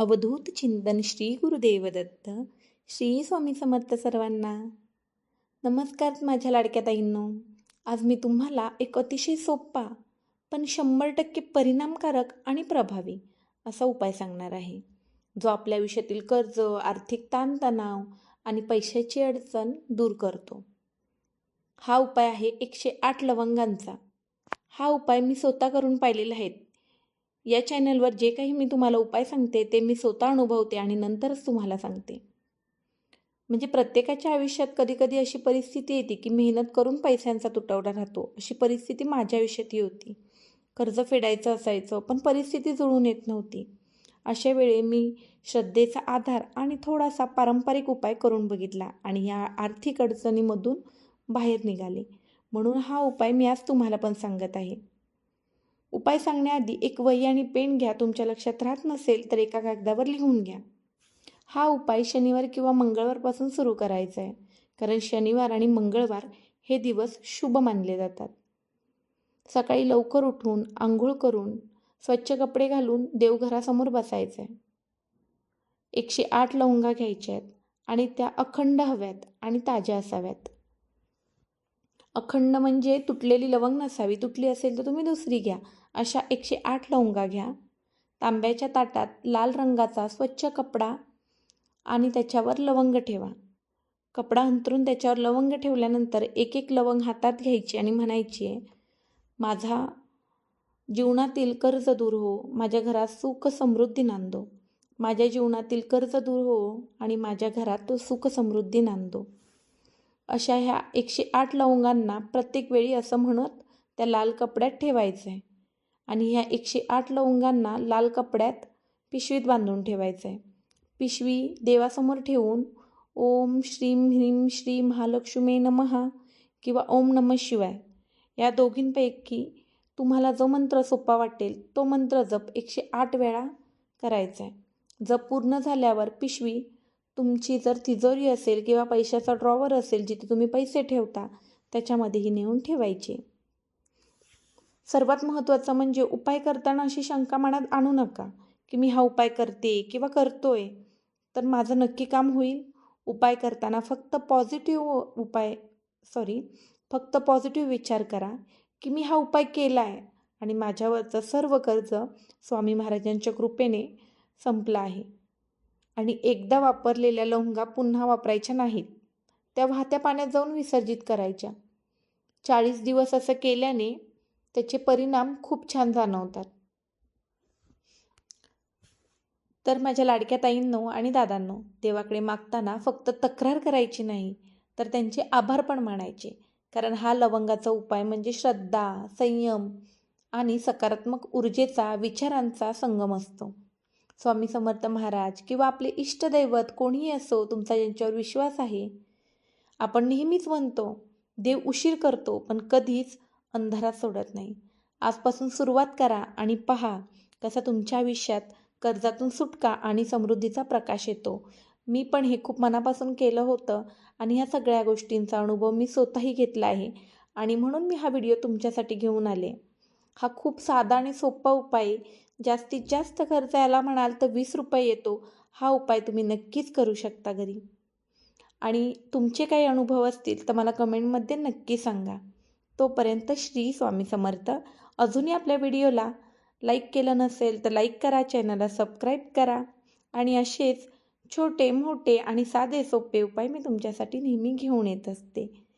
अवधूत चिंतन श्री गुरुदेव दत्त श्री स्वामी समर्थ सर्वांना. नमस्कार माझ्या लाडक्या ताईंनो. आज मी तुम्हाला एक अतिशय सोपा पण शंभर टक्के परिणामकारक आणि प्रभावी असा उपाय सांगणार आहे. जो आपल्या आयुष्यातील कर्ज आर्थिक ताणतणाव आणि पैशाची अडचण दूर करतो. हा उपाय आहे एकशे आठ लवंगांचा. हा उपाय मी स्वतः करून पाहिलेला आहे. या चॅनलवर जे काही मी तुम्हाला उपाय सांगते ते मी स्वतः अनुभवते आणि नंतरच तुम्हाला सांगते. म्हणजे प्रत्येकाच्या आयुष्यात कधी कधी अशी परिस्थिती येते की मेहनत करून पैशांचा तुटवडा राहतो. अशी परिस्थिती माझ्या आयुष्यातही होती. कर्ज फेडायचं असायचं पण परिस्थिती जुळून येत नव्हती. अशा वेळी मी श्रद्धेचा आधार आणि थोडासा पारंपरिक उपाय करून बघितला आणि या आर्थिक अडचणीमधून बाहेर निघाले. म्हणून हा उपाय मी आज तुम्हाला पण सांगत आहे. उपाय सांगण्याआधी एक वही आणि पेन घ्या. तुमच्या लक्षात राहत नसेल तर एका कागदावर लिहून घ्या. हा उपाय शनिवार किंवा मंगळवारपासून सुरू करायचा आहे. कारण शनिवार आणि मंगळवार हे दिवस शुभ मानले जातात. सकाळी लवकर उठून आंघोळ करून स्वच्छ कपडे घालून देवघरासमोर बसायचं आहे एकशे आठ लवंगा घ्यायच्या आहेत आणि त्या अखंड हव्यात आणि ताज्या असाव्यात. अखंड म्हणजे तुटलेली लवंग नसावी तुटली असेल तर तुम्ही दुसरी घ्या. अशा एकशे आठ लवंगा घ्या. तांब्याच्या ताटात लाल रंगाचा स्वच्छ कपडा आणि त्याच्यावर लवंग ठेवा. कपडा अंतरून त्याच्यावर लवंग ठेवल्यानंतर एक एक लवंग हातात घ्यायची आणि म्हणायची आहे माझा जीवनातील कर्ज दूर हो माझ्या घरात सुख समृद्धी नांदो. माझ्या जीवनातील कर्ज दूर हो आणि माझ्या घरात तो सुख समृद्धी नांदो. अशा ह्या एकशे आठ लवंगांना प्रत्येक वेळी असं म्हणत त्या लाल कपड्यात ठेवायचं. आहे आणि ह्या एकशे आठ लवंगांना लाल कपड्यात पिशवीत बांधून ठेवायचं. आहे पिशवी देवासमोर ठेवून ओम श्रीम ह्रीम श्री महालक्ष्मी नमहा किंवा ओम नम शिवाय या दोघींपैकी तुम्हाला जो मंत्र सोपा वाटेल तो मंत्र जप एकशे आठ वेळा करायचा. आहे जप पूर्ण झाल्यावर पिशवी तुमची जर तिजोरी असेल किंवा पैशाचा ड्रॉवर असेल जिथे तुम्ही पैसे ठेवता त्याच्यामध्येही नेऊन ठेवायचे. सर्वात महत्त्वाचं म्हणजे उपाय करताना अशी शंका मनात आणू नका की मी हा उपाय करते किंवा करतोय तर माझं नक्की काम होईल. उपाय करताना फक्त पॉझिटिव्ह उपाय सॉरी फक्त पॉझिटिव्ह विचार करा की मी हा उपाय केला आहे आणि माझ्यावरचं सर्व कर्ज स्वामी महाराजांच्या कृपेने संपलं आहे. आणि एकदा वापरलेल्या लवंगा पुन्हा वापरायच्या नाहीत. त्या वाहत्या पाण्यात जाऊन विसर्जित करायच्या. चाळीस दिवस असं केल्याने त्याचे परिणाम खूप छान जाणवतात. तर माझ्या लाडक्या ताईंनो आणि दादांनो देवाकडे मागताना फक्त तक्रार करायची नाही तर त्यांचे आभार पण मानायचे. कारण हा लवंगाचा उपाय म्हणजे श्रद्धा संयम आणि सकारात्मक ऊर्जेचा विचारांचा संगम असतो. स्वामी समर्थ महाराज किंवा आपले इष्टदैवत कोणीही असो तुमचा ज्यांच्यावर विश्वास आहे. आपण नेहमीच म्हणतो देव उशीर करतो पण कधीच अंधारात सोडत नाही. आजपासून सुरुवात करा आणि पहा कसा तुमच्या आयुष्यात कर्जातून सुटका आणि समृद्धीचा प्रकाश येतो. मी पण हे खूप मनापासून केलं होतं आणि ह्या सगळ्या गोष्टींचा अनुभव मी स्वतःही घेतला आहे आणि म्हणून मी हा व्हिडिओ तुमच्यासाठी घेऊन आले. हा खूप साधा आणि सोपा उपाय जास्तीत जास्त खर्च याला म्हणाल तर वीस रुपये येतो. हा उपाय तुम्ही नक्कीच करू शकता घरी. आणि तुमचे काही अनुभव असतील तर मला कमेंटमध्ये नक्की सांगा. तोपर्यंत श्री स्वामी समर्थ. अजूनही आपल्या व्हिडिओला लाईक केलं नसेल तर लाईक करा चॅनलला सबस्क्राईब करा. आणि असेच छोटे मोठे आणि साधे सोपे उपाय मी तुमच्यासाठी नेहमी घेऊन येत असते.